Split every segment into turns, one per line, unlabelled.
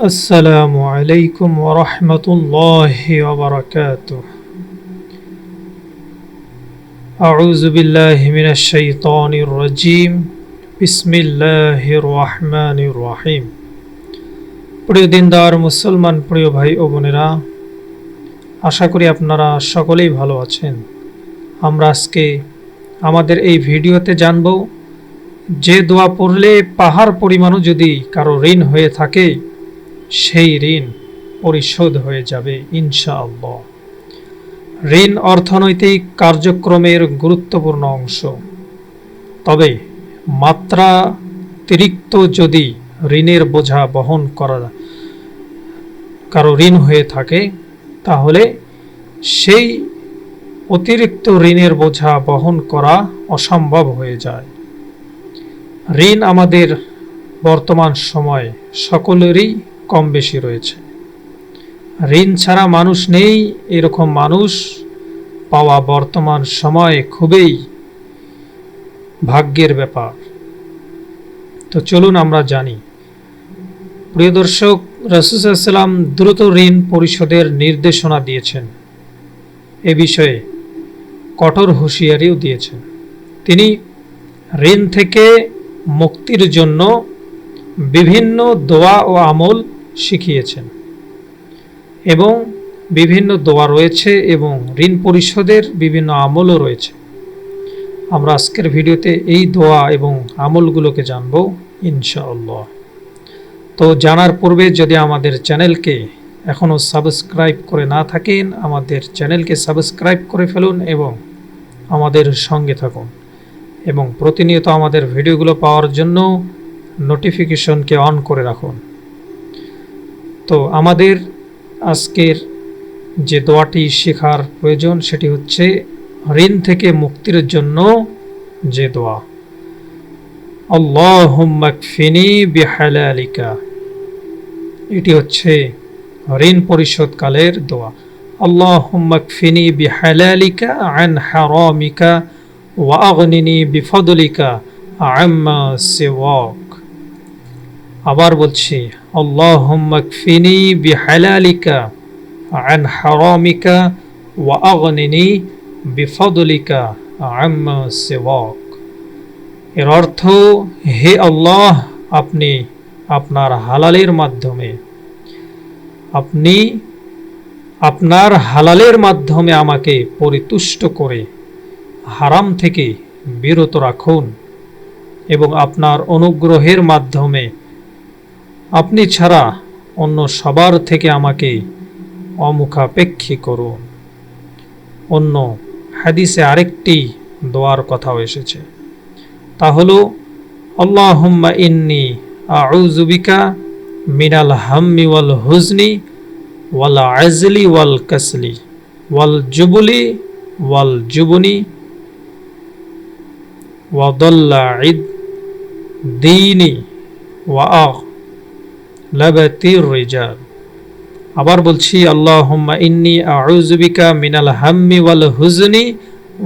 السلام عليكم ورحمة الله وبركاته أعوذ بالله من الشيطان الرجيم بسم الله الرحمن الرحيم প্রিয় দিনদার মুসলমান প্রিয় ভাই ও বোনেরা আশা করি আপনারা সকলেই ভালো আছেন আমরা আজকে আমাদের এই ভিডিওতে জানব যে দোয়া পড়লে পাহাড় পরিমাণও যদি কারো ঋণ হয়ে থাকে সেই ঋণ পরিশোধ হয়ে যাবে, ইনশাআল্লাহ। ঋণ অর্থনৈতিক কার্যক্রমের গুরুত্বপূর্ণ অংশ। তবে মাত্রা অতিরিক্ত যদি ঋণের বোঝা বহন করা কারও ঋণ হয়ে থাকে, তাহলে সেই অতিরিক্ত ঋণের বোঝা বহন করা অসম্ভব হয়ে যায়। ঋণ আমাদের বর্তমান সময়ে সকলেরই কম বেশি রয়েছে। ঋণ ছাড়া মানুষ নেই, এরকম মানুষ পাওয়া বর্তমান সময়ে খুবই ভাগ্যের ব্যাপার। তো চলুন আমরা জানি। প্রিয় দর্শক রসুসাল্লাম দ্রুত ঋণ পরিশোধের নির্দেশনা দিয়েছেন। এ বিষয়ে কঠোর হুঁশিয়ারিও দিয়েছেন। তিনি ঋণ থেকে মুক্তির জন্য বিভিন্ন দোয়া ও আমল শিখিয়েছেন। এবং বিভিন্ন দোয়া রয়েছে এবং ঋণ পরিশোধের বিভিন্ন আমলও রয়েছে। আমরা আজকের ভিডিওতে এই দোয়া এবং আমলগুলোকে জানব ইনশাআল্লাহ। তো জানার পূর্বে যদি আমাদের চ্যানেলকে এখনও সাবস্ক্রাইব করে না থাকেন, আমাদের চ্যানেলকে সাবস্ক্রাইব করে ফেলুন এবং আমাদের সঙ্গে থাকুন। এবং প্রতিনিয়ত আমাদের ভিডিওগুলো পাওয়ার জন্য নোটিফিকেশনকে অন করে রাখুন। তো আমাদের আজকের যে দোয়াটি শেখার প্রয়োজন, সেটি হচ্ছে ঋণ থেকে মুক্তির জন্য যে দোয়া। আল্লাহুম্মাকফিনি বিহালালিকা। এটি হচ্ছে ঋণ পরিশোধকালের দোয়া। আল্লাহুম্মাকফিনি বিহালালিকা আন হারামিকা ওয়া আগনিনি বিফদলিকা আম্মা সিওয়াক। আবার বলছি আল্লাহুম্মাকফিনি বিহালালিকা আন হারামিকা ওয়া আগনিনি বিফদলিকা আম্মা সিওয়াক এর অর্থ, হে আল্লাহ, আপনি আপনার হালালের মাধ্যমে, আপনি আপনার হালালের মাধ্যমে আমাকে পরিতুষ্ট করে হারাম থেকে বিরত রাখুন এবং আপনার অনুগ্রহের মাধ্যমে আপনি ছাড়া অন্য সবার থেকে আমাকে অমুখাপেক্ষী করুন। অন্য হাদিসে আরেকটি দোয়ার কথাও এসেছে। তা হলো, আল্লাহুম্মা ইন্নি আউজুবিকা মিনাল হাম্মি ওয়াল হুজনি ওয়াল আজলি ওয়াল কাসলি ওয়াল জুবুলি ওয়াল জুবনি ওয়াদল্লা ঈদ দিনী ওয়া আবার বলছি, আল্লাহুম্মা ইন্নি আউযুবিকা মিনাল হাম্মি ওয়াল হুজনি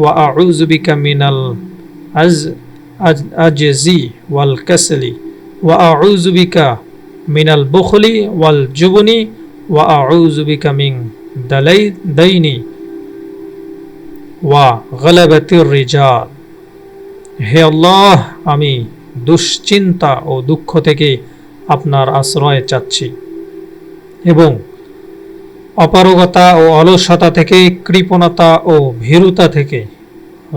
ওয়া আউযুবিকা মিনাল আজ আজজি ওয়াল কাসলি ওয়া আউযুবিকা মিনাল বুখলি ওয়াল জুবনি ওয়া আউযুবিকা মিন দালাই, দাইনি ওয়া গলাবাতির রিজাল। হে আল্লাহ, আমি দুশ্চিন্তা ও দুঃখ থেকে আপনার আশ্রয় চাচ্ছি এবং অপারগতা ও অলসতা থেকে, কৃপণতা ও ভীরুতা থেকে,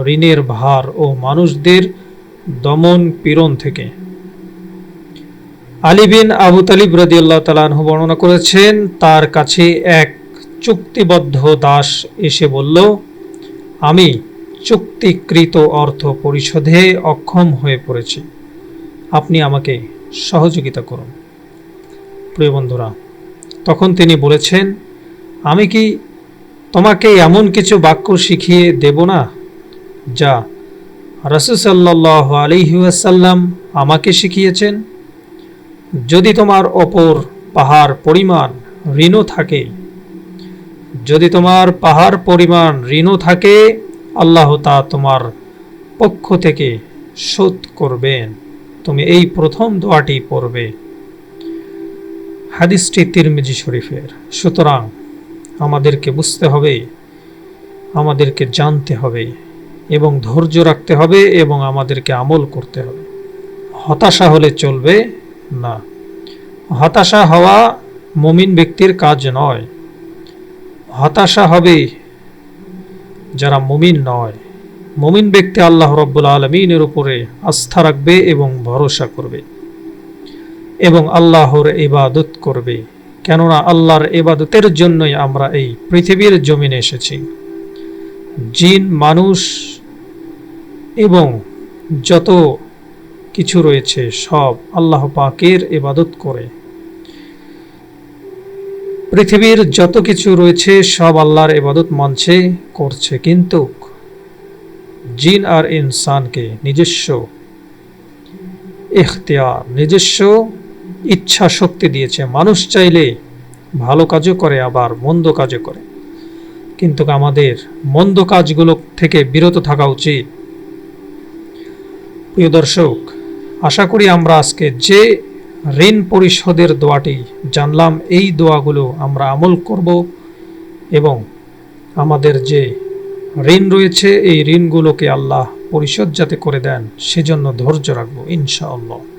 ঋণের ভার ও মানুষদের দমন পীড়ন থেকে। আলী বিন আবু তালিব রদি আল্লাহ তালাহু বর্ণনা করেছেন, তার কাছে এক চুক্তিবদ্ধ দাস এসে বলল, আমি চুক্তিকৃত অর্থ পরিশোধে অক্ষম হয়ে পড়েছি। আপনি আমাকে সহযোগিতা করুন। প্রিয় বন্ধুরা, তখন তিনি বলেছেন, আমি কি তোমাকে এমন কিছু বাক্য শিখিয়ে দেব না, যা রসুসাল্লাহ আলিহাসাল্লাম আমাকে শিখিয়েছেন? যদি তোমার অপর পাহাড় পরিমাণ ঋণও থাকে, যদি তোমার পাহাড় পরিমাণ ঋণও থাকে, আল্লাহ তা তোমার পক্ষ থেকে শোধ করবেন। তুমি এই প্রথম দোয়াটি পড়বে। হাদিসটি তিরমিজি শরীফের। সুতরাং আমাদেরকে বুঝতে হবে, আমাদেরকে জানতে হবে এবং ধৈর্য রাখতে হবে এবং আমাদেরকে আমল করতে হবে। হতাশা হলে চলবে না। হতাশা হওয়া মমিন ব্যক্তির কাজ নয়। হতাশা হবে যারা মমিন নয়। মুমিন ব্যক্তি আল্লাহ রব্বুল আলমিনের উপরে আস্থা রাখবে এবং ভরসা করবে এবং আল্লাহর ইবাদত করবে। কেননা আল্লাহর ইবাদতের জন্যই আমরা এই পৃথিবীর জমিনে এসেছি। জিন, মানুষ এবং যত কিছু রয়েছে সব আল্লাহ পাকের ইবাদত করে। পৃথিবীর যত কিছু রয়েছে সব আল্লাহর ইবাদত মানছে, করছে, কিন্তু জিন আর ইনসানকে নিজস্ব এখতিয়ার নিজস্ব ইচ্ছা শক্তি দিয়েছে। মানুষ চাইলে ভালো কাজও করে, আবার মন্দ কাজও করে। কিন্তু আমাদের মন্দ কাজগুলো থেকে বিরত থাকা উচিত। প্রিয় দর্শক, আশা করি আমরা আজকে যে ঋণ পরিশোধের দোয়াটি জানলাম, এই দোয়াগুলো আমরা আমল করব এবং আমাদের যে ঋণ রয়েছে এই ঋণগুলোকে আল্লাহ পরিশোধ যাতে করে দেন সেজন্য ধৈর্য রাখব ইনশাআল্লাহ।